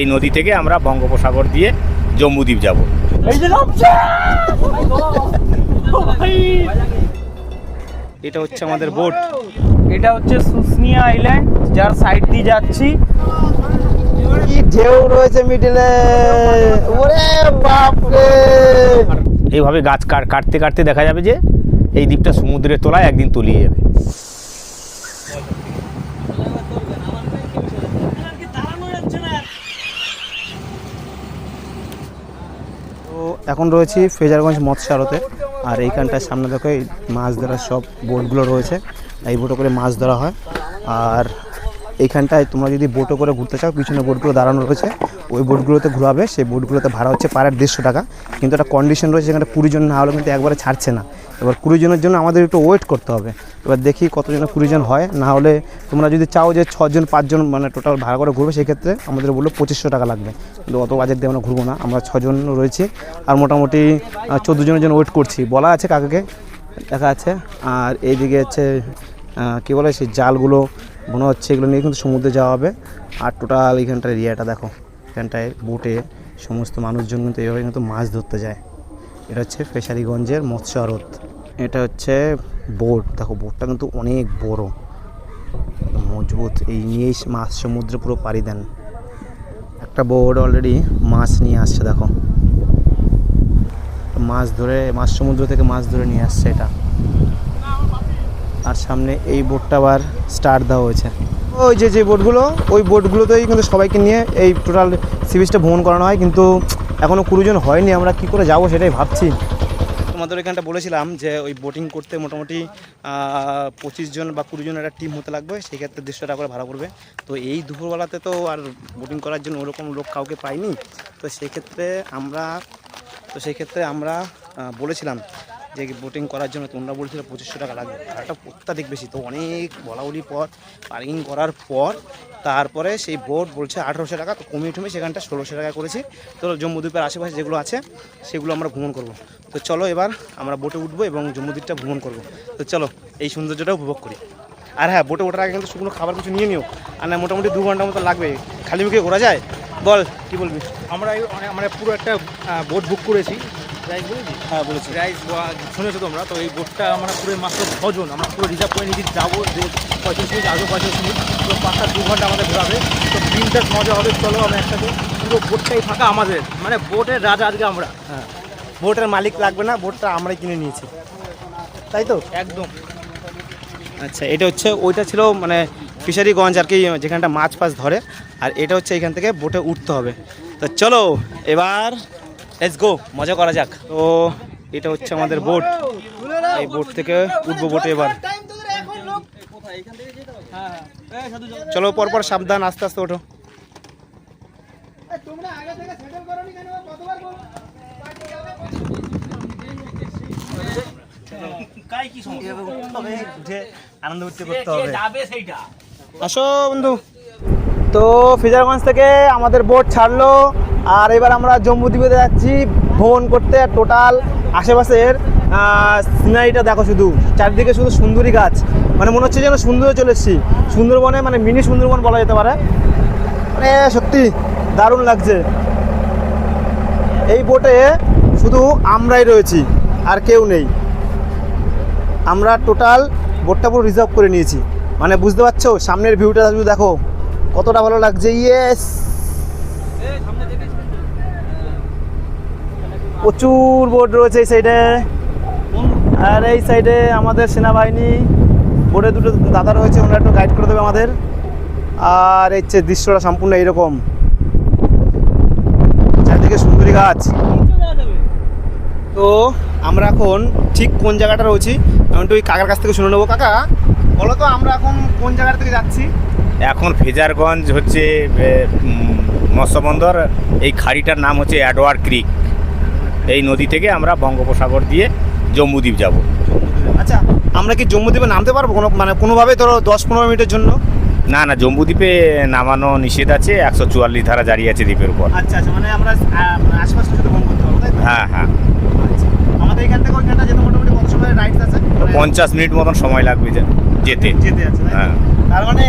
এই নদী থেকে আমরা বঙ্গোপসাগর দিয়ে জম্মুদ্বীপ যাব। এটা হচ্ছে আমাদের বোট এটা হচ্ছে সুসনিয়া আইল্যান্ড যার সাইড দিয়ে যাচ্ছি। ঢেউ রয়েছে মিডিলে ওরে বাপ রে এইভাবে গাছ কাট- কাটতে কাটতে দেখা যাবে যে এই দ্বীপটা সমুদ্রের তলায় একদিন তলিয়ে যাবে তো এখন রয়েছি ফেজারগঞ্জ মৎস্য আড়তে আর এইখানটায় সামনে দেখো, এই মাছ ধরার সব বোটগুলো রয়েছে। এই বোটে করে মাছ ধরা হয়। আর এইখানটায় তোমরা যদি বোটে করে ঘুরতে চাও, পিছনে বোটগুলো দাঁড়ানো রয়েছে, ওই বোটগুলোতে ঘোরাবে, সেই বোটগুলোতে ভাড়া হচ্ছে পার দেড়শো টাকা। কিন্তু একটা কন্ডিশন রয়েছে যেখানে কুড়ি জন না হলে কিন্তু একবারে ছাড়ছে না। এবার কুড়ি জনের জন্য আমাদের একটু ওয়েট করতে হবে। এবার দেখি কতজনে কুড়ি জন হয়। না হলে তোমরা যদি চাও যে ছজন পাঁচজন মানে টোটাল ভাড়া করে ঘুরবে, সেক্ষেত্রে আমাদের বলল পঁচিশশো টাকা লাগবে। কিন্তু অত বাজেট দিয়ে আমরা ঘুরবো না। আমরা ছজন রয়েছি। আর মোটামুটি চোদ্দ জনের জন্য ওয়েট করছি। বলা আছে কাকাকে, দেখা আছে। আর এইদিকে হচ্ছে কী বলে সেই জালগুলো মনে হচ্ছে এগুলো নিয়ে কিন্তু সমুদ্রে যাওয়া হবে। আর টোটাল এইখানটার এরিয়াটা দেখো, এখানটায় বোটে সমস্ত মানুষজন কিন্তু এইভাবে কিন্তু মাছ ধরতে যায়। এটা হচ্ছে ফেশারিগঞ্জের মৎস্য আড়ত এটা হচ্ছে বোট দেখো বোটটা কিন্তু অনেক বড়। মজবুত, এই নিয়েই মাছ সমুদ্রে পুরো পাড়ি দেন। একটা বোট অলরেডি মাছ নিয়ে আসছে, দেখো। মাছ ধরে, মাছ সমুদ্র থেকে মাছ ধরে নিয়ে আসছে এটা। আর সামনে এই বোটটা আবার স্টার্ট দেওয়া হয়েছে। ওই যে যে বোটগুলো ওই বোটগুলোতেই কিন্তু সবাইকে নিয়ে এই টোটাল সি বিচটা ভ্রমণ করানো হয়। কিন্তু এখনও কুড়িজন হয়নি, আমরা কি করে যাব সেটাই ভাবছি। তোমাদের এখানটা বলেছিলাম যে, ওই বোটিং করতে মোটামুটি পঁচিশ জন বা কুড়ি জন একটা টিম হতে লাগবে। সেই ক্ষেত্রে দেড়শো টাকা করে ভাড়া পড়বে তো এই দুপুরবেলাতে তো আর বোটিং করার জন্য ওরকম লোক কাউকে পাইনি। তো সেক্ষেত্রে আমরা, তো সেক্ষেত্রে আমরা বলেছিলাম যে বোটিং করার জন্য তোমরা বলছিলে পঁচিশশো টাকা লাগবে। ভাড়াটা অত্যাধিক বেশি। তো অনেক বলাবলি পর পার্কিং করার পর, তারপরে সেই বোট বলছে আঠেরোশো টাকা। তো কমিয়ে টমে সেখানটা ষোলোশো টাকা করেছি। তো জম্মুদ্বীপের আশেপাশে যেগুলো আছে, সেগুলো আমরা ভ্রমণ করব। তো চলো এবার আমরা বোটে উঠবো এবং জম্মুদ্বীপটা ভ্রমণ করব। তো চলো, এই সৌন্দর্যটা উপভোগ করি। আর হ্যাঁ বোটে ওঠার আগে কিন্তু শুকনো খাবার কিছু নিয়ে নিও। আর না, মোটামুটি দু ঘণ্টার মতো লাগবে। খালি মুখে ঘোরা যায়? বল, কি বলবি? আমরা অনেক- আমরা পুরো একটা বোট বুক করেছি। বলেছি হ্যাঁ বলেছি। রাইস শুনেছো তোমরা? তো এই বোটটা আমরা পুরো মাত্র ছজন আমরা পুরো রিজার্ভ করে নিয়েছি যাব যে পঁয়ত্রিশ মিনিট পঁয়ত্রিশ পাঁচটা দু ঘণ্টা আমাদের ঘোরাবে। তো দিনটা মজা হবে চলো আমরা একসাথে। পুরো বোটটাই ফাঁকা আমাদের। মানে বোটের রাজা আজকে আমরা। হ্যাঁ। বোটের মালিক লাগবে না বোটটা আমরাই কিনে নিয়েছি। তাই তো? একদম। আচ্ছা এটা হচ্ছে ওইটা ছিল মানে ফিশারিগঞ্জ আর কি যেখানটা মাছ ফাছ ধরে। আর এটা হচ্ছে এখান থেকে বোটে উঠতে হবে। তো চলো এবার লেটস গো মজা করা যাক। তো এটা হচ্ছে আমাদের বোট এই বোট থেকে উঠবো বোটে এবার। চলো পরপর সাবধান আস্তে আস্তে ওঠো। আনন্দ উঠতে করতে হবে। আসো বন্ধু। তো ফিজারগঞ্জ থেকে আমাদের বোট ছাড়লো, আর এবার আমরা জম্মুদ্বীপে যাচ্ছি ভ্রমণ করতে। টোটাল আশেপাশের সিনারিটা দেখো শুধু। চারিদিকে শুধু সুন্দরী গাছ। মানে মনে হচ্ছে যেন সুন্দর চলে এসেছি। সুন্দরবনে মানে মিনি সুন্দরবন বলা যেতে পারে। মানে সত্যি দারুণ লাগছে। এই বোটে শুধু আমরাই রয়েছি, আর কেউ নেই। আমরা টোটাল বোটটা পুরো রিজার্ভ করে নিয়েছি। মানে বুঝতে পারছ? সামনের ভিউটা শুধু দেখো। কতটা ভালো লাগছে? ইয়েস প্রচুর বোর্ড রয়েছে এই সাইডে আর এই সাইডে আমাদের সেনাবাহিনী বোর্ডে দুটো দাদা রয়েছে, ওনারা একটু গাইড করে দেবে আমাদের। আর এই হচ্ছে দৃশ্যটা সম্পূর্ণ এইরকম। চারদিকে সুন্দরী গাছ। তো আমরা এখন ঠিক কোন জায়গাটা রয়েছি? আমি একটু ওই কাকার কাছ থেকে শুনে নেব। কাকা, বলো তো আমরা এখন কোন জায়গা থেকে যাচ্ছি? এখন ফেজারগঞ্জ হচ্ছে মৎস্যবন্দর। এই খাড়িটার নাম হচ্ছে অ্যাডওয়ার ক্রিক। এই নদী থেকে আমরা বঙ্গোপসাগর দিয়ে জম্মুদ্বীপ যাব। আচ্ছা আমরা কি জম্মুদ্বীপে নামতে পারব? কোনো মানে কোনোভাবে ধরো দশ পনেরো মিনিটের জন্য? না না জম্মুদ্বীপে নামানো নিষেধ আছে একশো চুয়াল্লিশ ধারা জারি আছে দ্বীপের উপর। আচ্ছা আচ্ছা মানে আমরা মানে আশেপাশে শুধু ভ্রমণ করতে পারব হ্যাঁ হ্যাঁ। আচ্ছা। আমাদের এখান থেকে ওইখানটা যেতে মোটামুটি কত সময় রাইডস আছে? পঞ্চাশ মিনিট মতন সময় লাগবে যেতে। যেতে তো? হ্যাঁ। তার মানে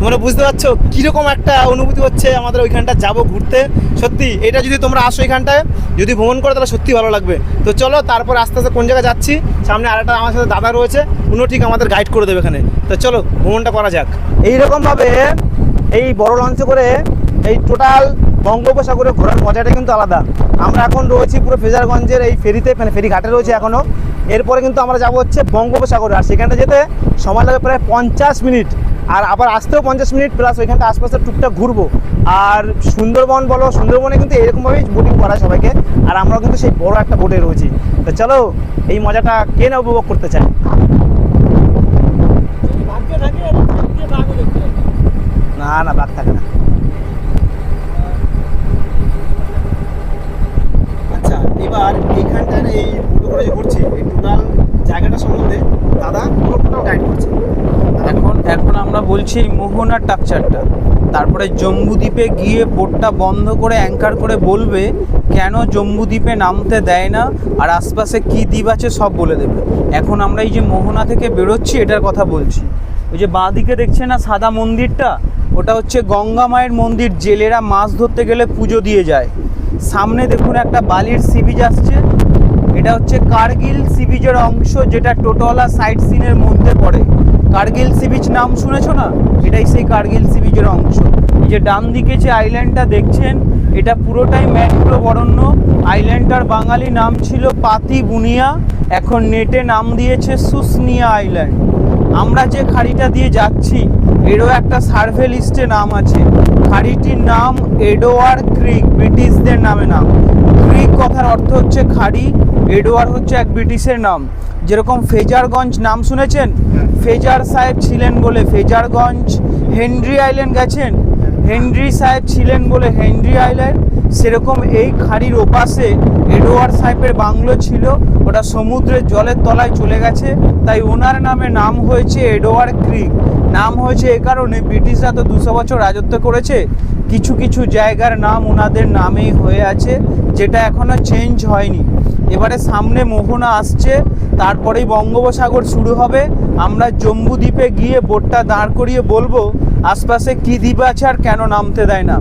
তোমরা বুঝতে পারছ কীরকম একটা অনুভূতি হচ্ছে আমাদের ওইখানটা যাব ঘুরতে। সত্যি, এটা যদি তোমরা আসো এখানটায়, যদি ভ্রমণ করো তাহলে সত্যি ভালো লাগবে। তো চলো, তারপর আস্তে আস্তে কোন জায়গায় যাচ্ছি, সামনে আরেকটা আমার সাথে দাদা রয়েছে, উনিও ঠিক আমাদের গাইড করে দেবে এখানে। তো চলো, ভ্রমণটা করা যাক। এইরকমভাবে এই বড় লঞ্চে করে এই টোটাল বঙ্গোপসাগরে ঘোরার মজাটা কিন্তু আলাদা। আমরা এখন রয়েছি পুরো ফেজারগঞ্জের এই ফেরিতে মানে ফেরি ঘাটে রয়েছে এখনও এরপরে কিন্তু আমরা যাব হচ্ছে বঙ্গোপসাগরে। আর সেখানটা যেতে সময় লাগে প্রায় পঞ্চাশ মিনিট। আর আবার আসতেও পঞ্চাশ মিনিট প্লাস ওইখানটা আশপাশে টুকটাক ঘুরবো। আর সুন্দরবন বলো, সুন্দরবনে কিন্তু এরকমভাবেই বোটিং করা সবাইকে। আর আমরাও কিন্তু সেই বড় একটা বোটে রয়েছি। তো চলো, এই মজাটা কে না উপভোগ করতে চায়? না না, বাঘ থাকে না। আচ্ছা এবার এইখানটার এই বোটো করে যে ঘুরছি, এই টোটাল জায়গাটা সম্বন্ধে দাদা পুরো টোটাল গাইড করছে। এখন এখন আমরা বলছি মোহনা টাকচারটা। তারপরে জম্বুদ্বীপে গিয়ে বোটটা বন্ধ করে অ্যাঙ্কার করে বলবে, কেন জম্বুদ্বীপে নামতে দেয় না, আর আশপাশে কী দ্বীপ আছে সব বলে দেবে। এখন আমরা এই যে মোহনা থেকে বেরোচ্ছি, এটার কথা বলছি। ওই যে বাঁ দিকে দেখছে না সাদা মন্দিরটা? ওটা হচ্ছে গঙ্গা মায়ের মন্দির, জেলেরা মাছ ধরতে গেলে পুজো দিয়ে যায়। সামনে দেখুন একটা বালির সিবিজ আসছে। এটা হচ্ছে কার্গিল সি বিচের অংশ, যেটা টোটোলা সাইট সিনের মধ্যে পড়ে। কার্গিল সি বিচ নাম শুনেছো না? এটাই সেই কার্গিল সি বিচের অংশ। এই যে ডান দিকে যে আইল্যান্ডটা দেখছেন, এটা পুরোটাই ম্যানগ্রোভ অরণ্য আইল্যান্ডটার বাঙালি নাম ছিল পাতি বুনিয়া, এখন নেটে নাম দিয়েছে সুসনিয়া আইল্যান্ড আমরা যে খাড়িটা দিয়ে যাচ্ছি, এরও একটা সার্ভে লিস্টে নাম আছে। খাড়িটির নাম এডোয়ার ক্রিক ব্রিটিশদের নামে নাম। ক্রিক কথার অর্থ হচ্ছে খাড়ি এডোয়ার হচ্ছে এক ব্রিটিশের নাম। যেরকম ফেজারগঞ্জ নাম শুনেছেন? ফেজার সাহেব ছিলেন বলে ফেজারগঞ্জ হেনরি আইল্যান্ড গেছেন? হেনরি সাহেব ছিলেন বলে হেনরি আইল্যান্ড। সেরকম এই খাড়ির ওপাশে এডোয়ার সাহেবের বাংলো ছিল। ওটা সমুদ্রের জলের তলায় চলে গেছে। তাই ওনার নামে নাম হয়েছে এডোয়ার ক্রিক। নাম হয়েছে এ কারণে ব্রিটিশরা তো দুশো বছর রাজত্ব করেছে। কিছু কিছু জায়গার নাম ওনাদের নামেই হয়ে আছে যেটা এখনও চেঞ্জ হয়নি। এবারে সামনে মোহনা আসছে, তারপরেই বঙ্গোপসাগর শুরু হবে। আমরা জম্বু দ্বীপে গিয়ে বোটটা দাঁড় করিয়ে বলব, আশপাশে কী দ্বীপ আছে আর কেন নামতে দেয় না।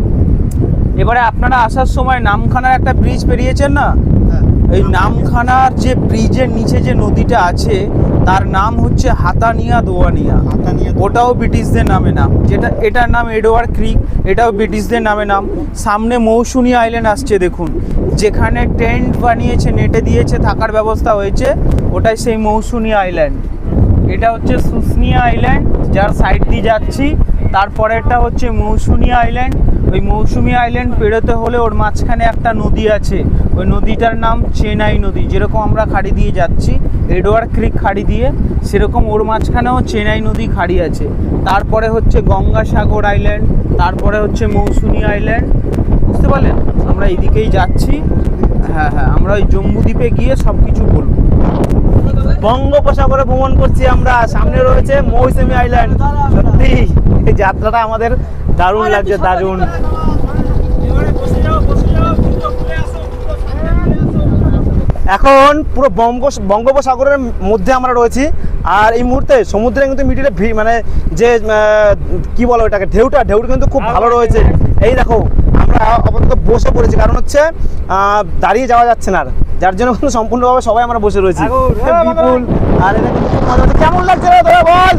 এবারে আপনারা আসার সময় নামখানার একটা ব্রিজ পেরিয়েছেন না? হ্যাঁ। এই নামখানার যে ব্রিজের নিচে যে নদীটা আছে তার নাম হচ্ছে হাতানিয়া দোয়ানিয়া। হাতানিয়া ওটাও ব্রিটিশদের নামে নাম। যেটা এটার নাম এডোয়ার ক্রিক এটাও ব্রিটিশদের নামে নাম। সামনে মৌসুনি আইল্যান্ড আসছে দেখুন। যেখানে টেন্ট বানিয়েছে নেটে দিয়েছে থাকার ব্যবস্থা হয়েছে ওটাই সেই মৌসুনি আইল্যান্ড। এটা হচ্ছে সুসনিয়া আইল্যান্ড যার সাইড দিয়ে যাচ্ছি। তারপরেরটা হচ্ছে মৌসুমি আইল্যান্ড। ওই মৌসুমি আইল্যান্ড পেরোতে হলে ওর মাঝখানে একটা নদী আছে। ওই নদীটার নাম চেনাই নদী। যেরকম আমরা খাড়ি দিয়ে যাচ্ছি এডওয়ার ক্রিক খাড়ি দিয়ে, সেরকম ওর মাঝখানেও চেনাই নদী খাড়ি আছে। তারপরে হচ্ছে গঙ্গাসাগর আইল্যান্ড তারপরে হচ্ছে মৌসুমি আইল্যান্ড বুঝতে পারলেন? আমরা এইদিকেই যাচ্ছি। হ্যাঁ হ্যাঁ আমরা ওই জম্বুদ্বীপে গিয়ে সব কিছু বলব। বঙ্গোপসাগরে ভ্রমণ করছি আমরা। সামনে রয়েছে মৌসুমী আইল্যান্ড সত্যি। এই যাত্রাটা আমাদের দারুণ লাগছে দারুণ। এখন পুরো বঙ্গ বঙ্গোপসাগরের মধ্যে আমরা রয়েছি আর এই মুহূর্তে সমুদ্রে কিন্তু মিডিলে ভি- মানে যে কি বলো এটাকে ঢেউটা ঢেউটা কিন্তু খুব ভালো রয়েছে। এই দেখো আমরা আপাতত বসে পড়েছি কারণ হচ্ছে আহ, দাঁড়িয়ে যাওয়া যাচ্ছে না আর। যার জন্য কিন্তু সম্পূর্ণভাবে সবাই আমরা বসে রয়েছি। বিপুল আর এটা কিন্তু কেমন লাগছে রে বল?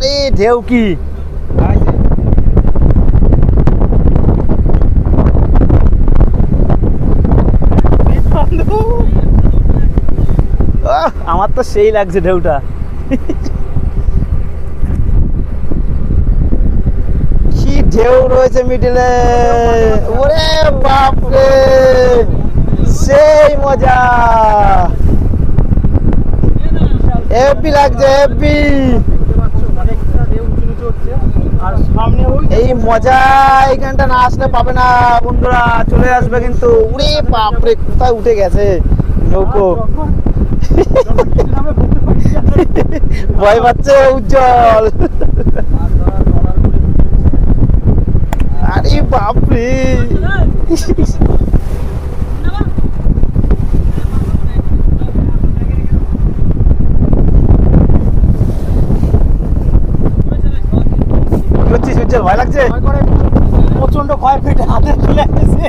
আরে ঢেউ আমার তো সেই লাগছে ঢেউটা। কি ঢেউ রয়েছে মিডিলে? ওরে বাপরে! সেই মজা। হেপি লাগছে হেপি এই মজা এইখানটা না আসলে পাবে না বন্ধুরা চলে আসবে কিন্তু। উড়ে বাপরে কোথায় উঠে গেছে নৌকো? ভয় পাচ্ছে উজ্জ্বল। আরে বাপরে। উজ্জ্বল ভয় লাগছে? প্রচণ্ড ভয় পেটে হাতে চলে আসছে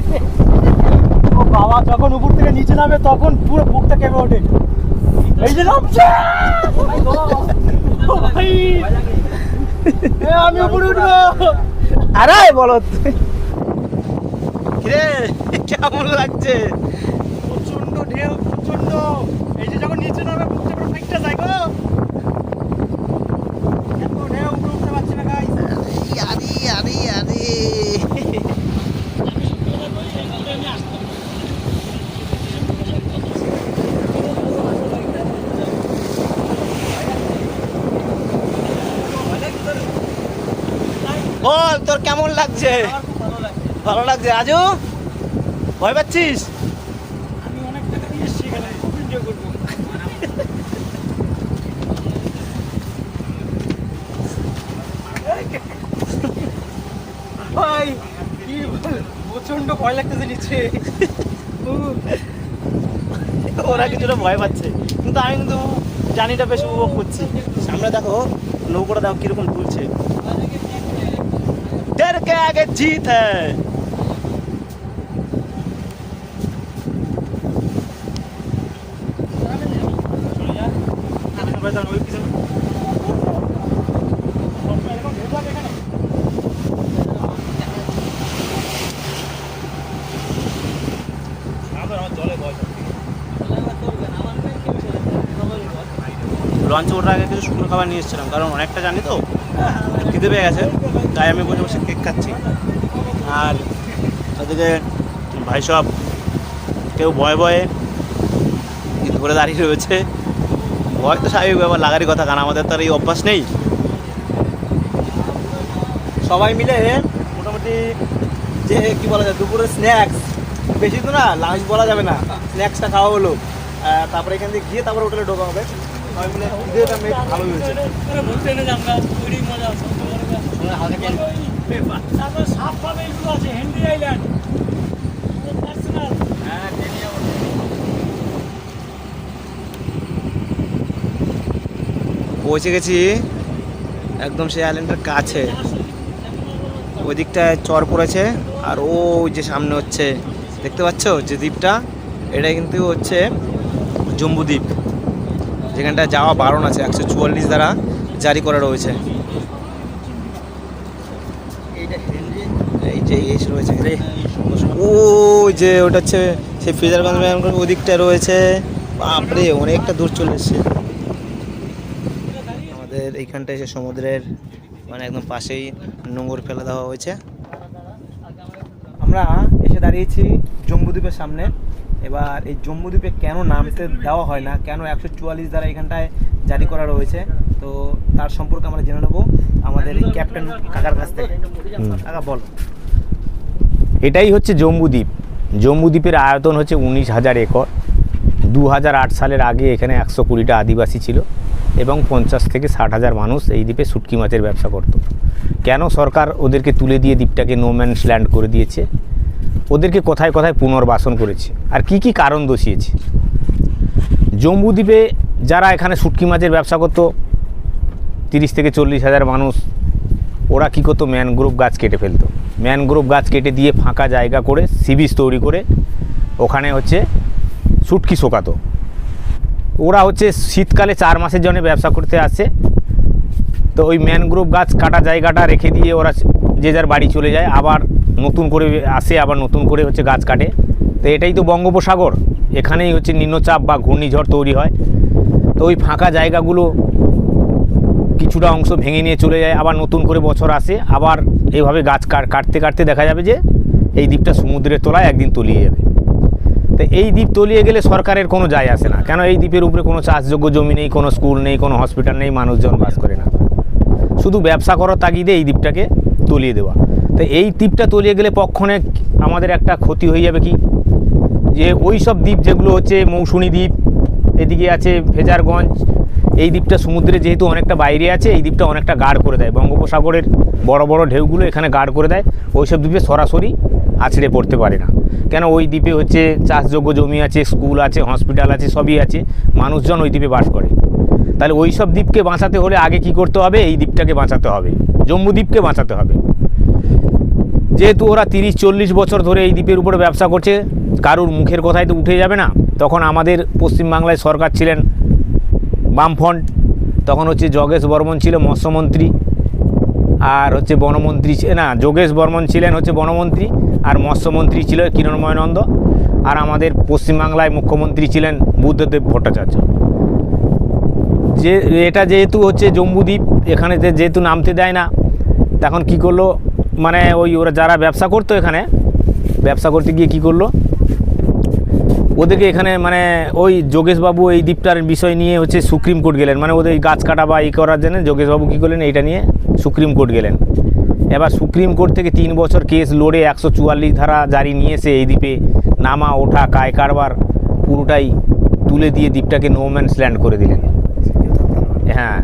ও বাবা যখন উপর থেকে নিচে নামে তখন পুরো বুকটা কেঁপে ওঠে। এই যে নামছে! আমি উপরে উঠবো। আরে বলো কিরে কেমন লাগছে? প্রচণ্ড ঢেউ প্রচণ্ড এই যে যখন নিচে নামে বুকটা পুরো ফাইটটা যায় গো। এত ঢেউ উপরে উঠতে পারছি না গাইস আরে আরে আরে। বল, তোর কেমন লাগছে? ভালো লাগছে। আজু ভয় পাচ্ছিস? আমি অনেক টাকা দিয়ে এসেছি এখানে করব ভাই কি বল, প্রচণ্ড ভয় লাগতেছে নিচে ওরা কিছুটা ভয় পাচ্ছে। কিন্তু আমি কিন্তু জানিটা বেশ উপভোগ করছি। সামনে দেখো নৌকোটা দেখো কীরকম তুলছে। আগে জিত। হ্যায় লঞ্চে ওঠার আগে কিছু শুকনো খাবার নিয়ে এসেছিলাম, কারণ অনেকটা জানি তো, খিদে পেয়ে গেছে, তাই আমি বসে বসে কেক খাচ্ছি। আর ওদিকে ভাই সব কেউ ভয়ে ভয়ে ধরে দাঁড়িয়ে রয়েছে। ভয় তো স্বাভাবিক ব্যাপার, লাগারই কথা, কারণ আমাদের তো আর এই অভ্যাস নেই। সবাই মিলে মোটামুটি যে, কি বলা যায়, দুপুরের স্ন্যাক্স বেশি তো না লাঞ্চ বলা যাবে না। স্ন্যাক্সটা খাওয়া হলো তারপরে এখান থেকে গিয়ে তারপরে হোটেলে ঢোকা হবে। আছে আইল্যান্ড পার্সোনাল পৌঁছে গেছি একদম সেই আইল্যান্ডের কাছে। ওই দিকটায় চর পড়েছে, আর ও যে সামনে হচ্ছে দেখতে পাচ্ছ? যে দ্বীপটা এটা কিন্তু হচ্ছে জম্বুদ্বীপ যেখানটা যাওয়া বারণ আছে একশো চুয়াল্লিশ দ্বারা জারি করা রয়েছে। এই যে রয়েছে। ও যে ওটা হচ্ছে সেই ফ্রিজারগঞ্জ ব্যাংক ওই দিকটা রয়েছে। বাপরে অনেকটা দূর চলে এসছে। আমাদের এইখানটা এসে সমুদ্রের মানে একদম পাশেই নোংর ফেলে দেওয়া হয়েছে। আমরা দাঁড়িয়েছি জম্বুদ্বীপের সামনে। এবার এই জম্বুদ্বীপে কেন নামতে দেওয়া হয় না? কেন একশো চুয়াল্লিশ দ্বারা এখানটায় জারি করা রয়েছে? তো তার সম্পর্কে আমরা জেনে নেব আমাদের এই ক্যাপ্টেন কাকার কাছ থেকে। কাকা বল। এটাই হচ্ছে জম্বুদ্বীপ। জম্বুদ্বীপের আয়তন হচ্ছে উনিশ হাজার একর। দু হাজার আট সালের আগে এখানে একশো কুড়িটা আদিবাসী ছিল এবং পঞ্চাশ থেকে ষাট হাজার মানুষ এই দ্বীপে শুটকি মাছের ব্যবসা করত। কেন সরকার ওদেরকে তুলে দিয়ে দ্বীপটাকে নোম্যান্স ল্যান্ড করে দিয়েছে? ওদেরকে কোথায় কোথায় পুনর্বাসন করেছে? আর কি কি কারণ দোষিয়েছে? জম্বুদ্বীপে যারা এখানে শুটকি মাছের ব্যবসা করতো, তিরিশ থেকে চল্লিশ হাজার মানুষ, ওরা কী করতো? ম্যানগ্রোভ গাছ কেটে ফেলতো। ম্যানগ্রোভ গাছ কেটে দিয়ে ফাঁকা জায়গা করে সিবিজ তৈরি করে, ওখানে হচ্ছে শুটকি শোকাতো। ওরা হচ্ছে শীতকালে চার মাসের জন্য ব্যবসা করতে আসে। তো ওই ম্যানগ্রোভ গাছ কাটা জায়গাটা রেখে দিয়ে ওরা যে যার বাড়ি চলে যায়, আবার নতুন করে আসে, আবার নতুন করে হচ্ছে গাছ কাটে। তো এটাই তো বঙ্গোপসাগর। এখানেই হচ্ছে নিম্নচাপ বা ঘূর্ণিঝড় তৈরি হয়। তো ওই ফাঁকা জায়গাগুলো কিছুটা অংশ ভেঙে নিয়ে চলে যায়, আবার নতুন করে বছর আসে, আবার এইভাবে গাছ কাট- কাটতে কাটতে দেখা যাবে যে এই দ্বীপটা সমুদ্রের তলায় একদিন তলিয়ে যাবে। তো এই দ্বীপ তলিয়ে গেলে সরকারের কোনো যায় আসে না। কেন এই দ্বীপের উপরে কোনো চাষযোগ্য জমি নেই, কোনো স্কুল নেই, কোনো হসপিটাল নেই, মানুষজন বাস করে না। শুধু ব্যবসা করার তাগিদে এই দ্বীপটাকে তলিয়ে দেওয়া। তো এই দ্বীপটা তলিয়ে গেলে পক্ষণে আমাদের একটা ক্ষতি হয়ে যাবে কি? যে ওই সব দ্বীপ যেগুলো হচ্ছে মৌসুনি দ্বীপ, এদিকে আছে ভেজারগঞ্জ, এই দ্বীপটা সমুদ্রে যেহেতু অনেকটা বাইরে আছে, এই দ্বীপটা অনেকটা গাঢ় করে দেয়। বঙ্গোপসাগরের বড় বড় ঢেউগুলো এখানে গাঢ় করে দেয়। ওই সব দ্বীপে সরাসরি আছড়ে পড়তে পারে না। কেন ওই দ্বীপে হচ্ছে চাষযোগ্য জমি আছে, স্কুল আছে, হসপিটাল আছে, সবই আছে, মানুষজন ওই দ্বীপে বাস করে। তাহলে ওই সব দ্বীপকে বাঁচাতে হলে আগে কি করতে হবে? এই দ্বীপটাকে বাঁচাতে হবে। জম্বুদ্বীপকে বাঁচাতে হবে। যেহেতু ওরা তিরিশ, চল্লিশ বছর ধরে এই দ্বীপের উপরে ব্যবসা করছে, কারুর মুখের কথাই তো উঠে যাবে না। তখন আমাদের পশ্চিমবাংলায় সরকার ছিলেন বামফ্রন্ট, তখন হচ্ছে যোগেশ বর্মন ছিল মৎস্যমন্ত্রী, আর হচ্ছে বনমন্ত্রী না, যোগেশ বর্মন ছিলেন হচ্ছে বনমন্ত্রী, আর মৎস্যমন্ত্রী ছিল কিরণময় নন্দ আর আমাদের পশ্চিমবাংলায় মুখ্যমন্ত্রী ছিলেন বুদ্ধদেব ভট্টাচার্য। যে, এটা যেহেতু হচ্ছে জম্বুদ্বীপ এখানে যেহেতু নামতে দেয় না, তখন কি করল মানে ওই ওরা যারা ব্যবসা করতো এখানে, ব্যবসা করতে গিয়ে কি করল? ওদেরকে এখানে মানে ওই যোগেশবাবু এই দ্বীপটার বিষয় নিয়ে হচ্ছে সুপ্রিম কোর্ট গেলেন। মানে ওদের গাছ কাটা বা এই করার জন্য যোগেশবাবু কী করলেন? এইটা নিয়ে সুপ্রিম কোর্ট গেলেন। এবার সুপ্রিম কোর্ট থেকে তিন বছর কেস লড়ে একশো চুয়াল্লিশ ধারা জারি নিয়ে এসে এই দ্বীপে নামা, ওঠা, কায় কারবার পুরোটাই তুলে দিয়ে দ্বীপটাকে নোম্যান্স ল্যান্ড করে দিলেন। হ্যাঁ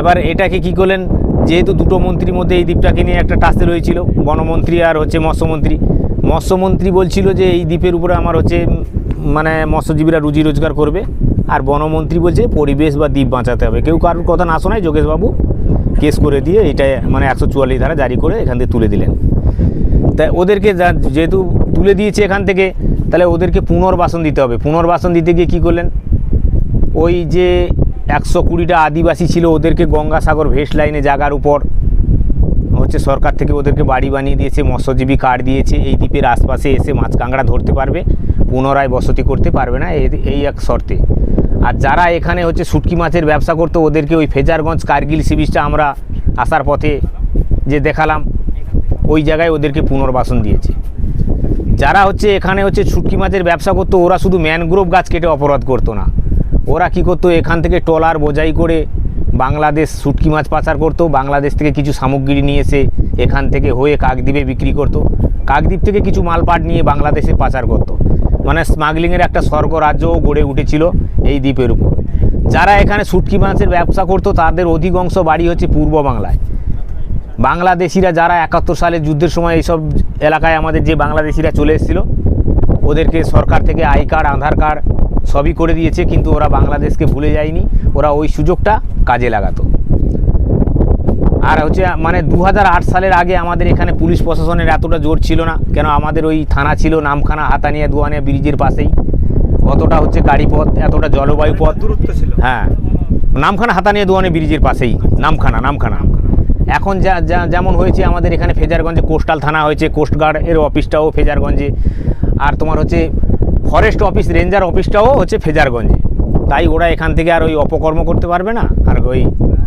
এবার এটাকে কি করলেন? যেহেতু দুটো মন্ত্রীর মধ্যে এই দ্বীপটাকে নিয়ে একটা টাসে রয়েছিল, বনমন্ত্রী আর হচ্ছে মৎস্যমন্ত্রী। মৎস্যমন্ত্রী বলছিল যে এই দ্বীপের উপরে আমার হচ্ছে মানে মৎস্যজীবীরা রুজি রোজগার করবে, আর বনমন্ত্রী বলছে পরিবেশ বা দ্বীপ বাঁচাতে হবে। কেউ কারোর কথা না শোনায় যোগেশবাবু কেস করে দিয়ে এটা মানে একশো চুয়াল্লিশ ধারা জারি করে এখান থেকে তুলে দিলেন। তাই ওদেরকে যেহেতু তুলে দিয়েছে এখান থেকে, তাহলে ওদেরকে পুনর্বাসন দিতে হবে। পুনর্বাসন দিতে গিয়ে কী করলেন? ওই যে একশো কুড়িটা আদিবাসী ছিল, ওদেরকে গঙ্গাসাগর ভেস লাইনে জায়গার উপর। হচ্ছে সরকার থেকে ওদেরকে বাড়ি বানিয়ে দিয়েছে, মৎস্যজীবী কার্ড দিয়েছে, এই দ্বীপের আশপাশে এসে মাছ কাঁকড়া ধরতে পারবে, পুনরায় বসতি করতে পারবে না, এই এক শর্তে। আর যারা এখানে হচ্ছে শুটকি মাছের ব্যবসা করতো, ওদেরকে ওই ফেজারগঞ্জ কার্গিল সি বিচটা আমরা আসার পথে যে দেখালাম, ওই জায়গায় ওদেরকে পুনর্বাসন দিয়েছে। যারা হচ্ছে এখানে হচ্ছে শুটকি মাছের ব্যবসা করতো, ওরা শুধু ম্যানগ্রোভ গাছ কেটে অপরাধ করতো না। ওরা কি করতো? এখান থেকে ট্রলার, বোঝাই করে বাংলাদেশ শুটকি মাছ পাচার করতো, বাংলাদেশ থেকে কিছু সামগ্রী নিয়ে এসে এখান থেকে হয়ে কাকদ্বীপে বিক্রি করতো। কাকদ্বীপ থেকে কিছু মালপাট নিয়ে বাংলাদেশে পাচার করতো। মানে স্মাগলিংয়ের একটা স্বর্গ রাজ্যও গড়ে উঠেছিল এই দ্বীপের উপর। যারা এখানে শুটকি মাছের ব্যবসা করতো, তাদের অধিকাংশ বাড়ি হচ্ছে পূর্ব বাংলায়। বাংলাদেশিরা যারা একাত্তর সালে যুদ্ধের সময় এইসব এলাকায় আমাদের যে বাংলাদেশিরা চলে এসেছিল, ওদেরকে সরকার থেকে আই কার্ড, আধার কার্ড সবই করে দিয়েছে কিন্তু ওরা বাংলাদেশকে ভুলে যায়নি। ওরা ওই সুযোগটা কাজে লাগাতো। আর হচ্ছে মানে দু হাজার আট সালের আগে আমাদের এখানে পুলিশ প্রশাসনের এতটা জোর ছিল না। কেন আমাদের ওই থানা ছিল নামখানা হাতানিয়া দুয়ানিয়া ব্রিজের পাশেই। অতটা হচ্ছে গাড়ি পথ এতটা জলবায়ু পথ। দূরত্ব ছিল। হ্যাঁ। নামখানা হাতানিয়া দুয়ানে ব্রিজের পাশেই নামখানা নামখানা। এখন যা যা- যেমন হয়েছে আমাদের এখানে ফেজারগঞ্জে কোস্টাল থানা হয়েছে কোস্টগার্ড এর অফিসটাও ফেজারগঞ্জে। আর তোমার হচ্ছে ফরেস্ট অফিস রেঞ্জার অফিসটাও হচ্ছে ফেজারগঞ্জে। তাই ওরা এখান থেকে আর ওই অপকর্ম করতে পারবে না, আর ওই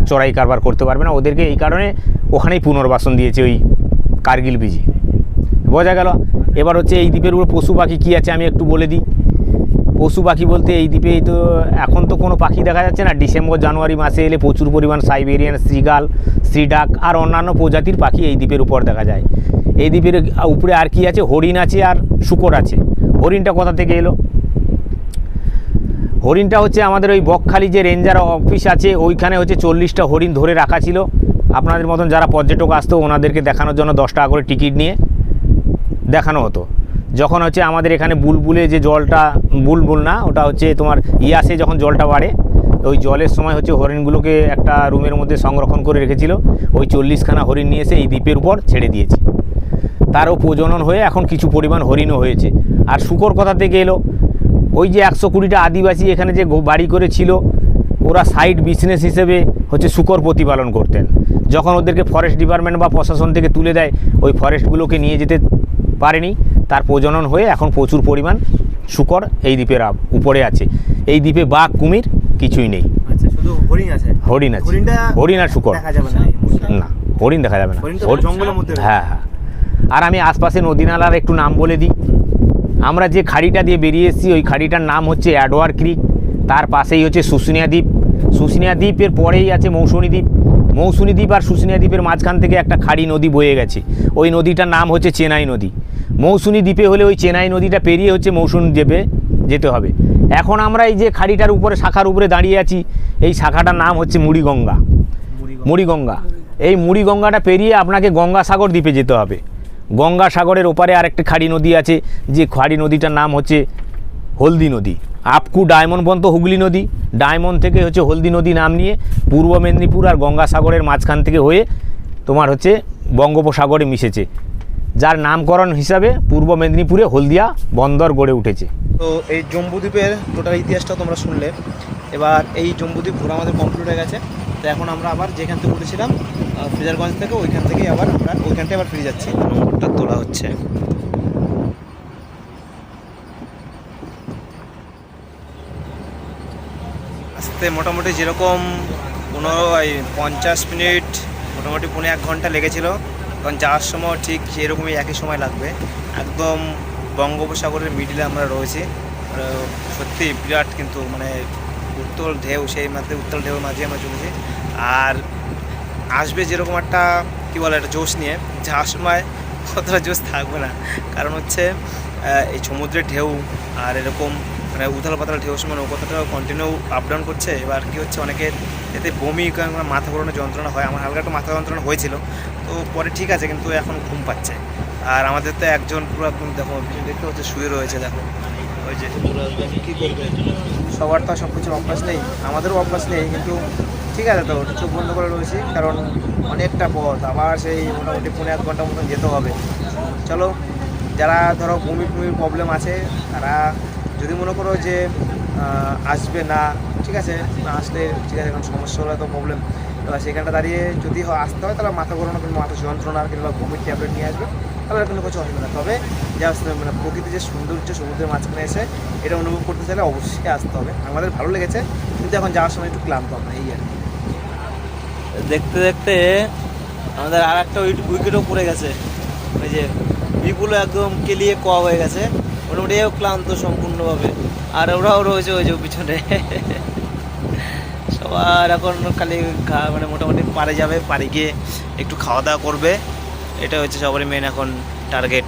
চড়াই কারবার করতে পারবে না। ওদেরকে এই কারণে ওখানেই পুনর্বাসন দিয়েছে ওই কার্গিল ব্রিজে। বোঝা গেল? এবার হচ্ছে এই দ্বীপের উপর পশু পাখি কী আছে আমি একটু বলে দিই। পশু পাখি বলতে এই দ্বীপে তো এখন তো কোনো পাখি দেখা যাচ্ছে না। ডিসেম্বর, জানুয়ারি মাসে এলে প্রচুর পরিমাণ সাইবেরিয়ান শ্রীগাল শ্রীডাক আর অন্যান্য প্রজাতির পাখি এই দ্বীপের উপর দেখা যায়। এই দ্বীপের উপরে আর কি আছে? হরিণ আছে আর শুকর আছে। হরিণটা কোথা থেকে এলো? হরিণটা হচ্ছে আমাদের ওই বকখালি যে রেঞ্জার অফিস আছে, ওইখানে হচ্ছে চল্লিশটা হরিণ ধরে রাখা ছিল। আপনাদের মতন যারা পর্যটক আসতো, ওনাদেরকে দেখানোর জন্য দশ টাকা করে টিকিট নিয়ে দেখানো হতো। যখন হচ্ছে আমাদের এখানে বুলবুলে যে জলটা, বুলবুল না, ওটা হচ্ছে তোমার ইয়াসে যখন জলটা বাড়ে, ওই জলের সময় হচ্ছে হরিণগুলোকে একটা রুমের মধ্যে সংরক্ষণ করে রেখেছিল। ওই চল্লিশখানা হরিণ নিয়ে এসে এই দ্বীপের উপর ছেড়ে দিয়েছে। তারও প্রজনন হয়ে এখন কিছু পরিমাণ হরিণও হয়েছে। আর শুকর কথা থেকে এলো? ওই যে একশো কুড়িটা আদিবাসী এখানে যে বাড়ি করেছিল ওরা সাইড বিজনেস হিসেবে হচ্ছে শুকর প্রতিপালন করতেন। যখন ওদেরকে ফরেস্ট ডিপার্টমেন্ট বা প্রশাসন থেকে তুলে দেয় ওই ফরেস্টগুলোকে নিয়ে যেতে পারেনি। তার প্রজনন হয়ে এখন প্রচুর পরিমাণ শুকর এই দ্বীপের উপরে আছে। এই দ্বীপে বাঘ কুমির কিছুই নেই। আচ্ছা হরিণ আছে? হরিণ আছে। হরিণ আর শুকর। না হরিণ দেখা যাবে না। হ্যাঁ হ্যাঁ। আর আমি আশপাশে নদী নালার একটু নাম বলে দিই। আমরা যে খাড়িটা দিয়ে বেরিয়ে এসেছি, ওই খাড়িটার নাম হচ্ছে অ্যাডওয়ার ক্রিক। তার পাশেই হচ্ছে শুশুনিয়া দ্বীপ। শুশুনিয়া দ্বীপের পরেই আছে মৌসুনী দ্বীপ। মৌসুনী দ্বীপ আর শুশুনিয়া দ্বীপের মাঝখান থেকে একটা খাড়ি নদী বয়ে গেছে। ওই নদীটার নাম হচ্ছে চেনাই নদী। মৌসুনী দ্বীপে হলে ওই চেনাই নদীটা পেরিয়ে হচ্ছে মৌসুনী দ্বীপে যেতে হবে। এখন আমরা এই যে খাড়িটার উপরে, শাখার উপরে দাঁড়িয়ে আছি, এই শাখাটার নাম হচ্ছে মুড়িগঙ্গা। মুড়িগঙ্গা। এই মুড়িগঙ্গাটা পেরিয়ে আপনাকে গঙ্গাসাগর দ্বীপে যেতে হবে। গঙ্গাসাগরের ওপারে আরেকটি খাড়ি নদী আছে, যে খাড়ি নদীটার নাম হচ্ছে হলদি নদী। আপকু ডায়মন্ড পর্যন্ত হুগলি নদী, ডায়মন্ড থেকে হচ্ছে হলদি নদী নাম নিয়ে পূর্ব মেদিনীপুর আর গঙ্গাসাগরের মাঝখান থেকে হয়ে তোমার হচ্ছে বঙ্গোপসাগরে মিশেছে। যার নামকরণ হিসাবে পূর্ব মেদিনীপুরে হলদিয়া বন্দর গড়ে উঠেছে। তো এই জম্বুদ্বীপের টোটাল ইতিহাসটা তোমরা শুনলে। এবার এই জম্বুদ্বীপ ঘোরা আমাদের কমপ্লিট হয়ে গেছে। তো এখন আমরা আবার যেখান থেকে উঠেছিলাম ফ্রেজারগঞ্জ থেকে, ওইখান থেকেই আবার আমরা ওইখানটায় আবার ফিরে যাচ্ছি। নম্বরটা তোলা হচ্ছে। আসতে মোটামুটি যেরকম পনেরো পঞ্চাশ মিনিট, মোটামুটি পনেরো এক ঘণ্টা লেগেছিল। কারণ যাওয়ার সময় ঠিক সেরকমই একই সময় লাগবে। একদম বঙ্গোপসাগরের মিডিলে আমরা রয়েছি। সত্যি বিরাট কিন্তু মানে উত্তল ঢেউ, সেই মাঝে, উত্তল ঢেউর মাঝে আমরা চলেছি। আর আসবে যেরকম একটা, কী বলে, একটা জোশ নিয়ে। যাওয়ার সময় কতটা জোশ থাকবে না। কারণ হচ্ছে এই সমুদ্রের ঢেউ আর এরকম মানে উথাল পাতাল ঢেউর সময় নৌকোটা কন্টিনিউ আপ ডাউন করছে। এবার কি হচ্ছে অনেকের এতে বমি মাথা ঘোরানো যন্ত্রণা হয়, আমার হালকা একটু মাথা যন্ত্রণা হয়েছিল। তো পরে ঠিক আছে, কিন্তু এখন ঘুম পাচ্ছে। আর আমাদের তো একজন পুরো একদম দেখো দেখতে হচ্ছে, শুয়ে রয়েছে, দেখো। ওই যে কী করবে? সবার তো সব কিছু অভ্যাস নেই, আমাদেরও অভ্যাস নেই, কিন্তু ঠিক আছে তো চোখ বন্ধ করে রয়েছি, কারণ অনেকটা পথ, আবার সেই মোটামুটি পনেরো এক ঘণ্টা মতন যেতে হবে। চলো, যারা ধরো বমি টুমির প্রবলেম আছে, তারা যদি মনে করো যে আসবে না ঠিক আছে, না আসলে ঠিক আছে কারণ সমস্যা হলে তো প্রবলেম এবার সেখানটা দাঁড়িয়ে যদি আসতে হয়, তাহলে মাথা ঘোরানো কিংবা মাথা যন্ত্রণা কিংবা বমির ট্যাবলেট নিয়ে আসবে, তাহলে কোনো কিছু অসুবিধা না। তবে জাস্ট মানে প্রকৃতির যে সৌন্দর্য, সমুদ্রের মাঝখানে এসে এটা অনুভব করতে চাইলে অবশ্যই আসতে হবে। আমাদের ভালো লেগেছে, কিন্তু এখন যাওয়ার সময় একটু ক্লান্ত আমরা এই আর দেখতে দেখতে আমাদের আর একটা উইকেটও পড়ে গেছে। ওই যে বিপুল একদম কেলিয়ে ক হয়ে গেছে। মোটামুটি ক্লান্ত সম্পূর্ণভাবে। আর ওরাও রয়েছে ওই যে পিছনে। সবার এখন খালি মানে মোটামুটি পারে যাবে, পারে গিয়ে একটু খাওয়া দাওয়া করবে। এটা হচ্ছে সবারই মেন এখন টার্গেট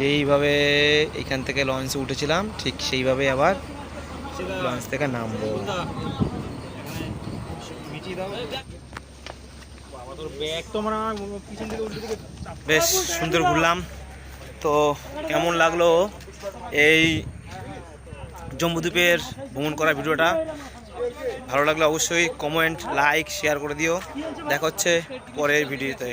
যেইভাবে এখান থেকে লঞ্চে উঠেছিলাম, ঠিক সেইভাবে আবার লঞ্চ থেকে নামবো। বেশ সুন্দর ঘুরলাম। তো কেমন লাগল এই জম্বুদ্বীপের ভ্রমণ করা ভিডিওটা? ভালো লাগলে অবশ্যই কমেন্ট লাইক শেয়ার করে দিও। দেখা হচ্ছে পরের ভিডিওতে।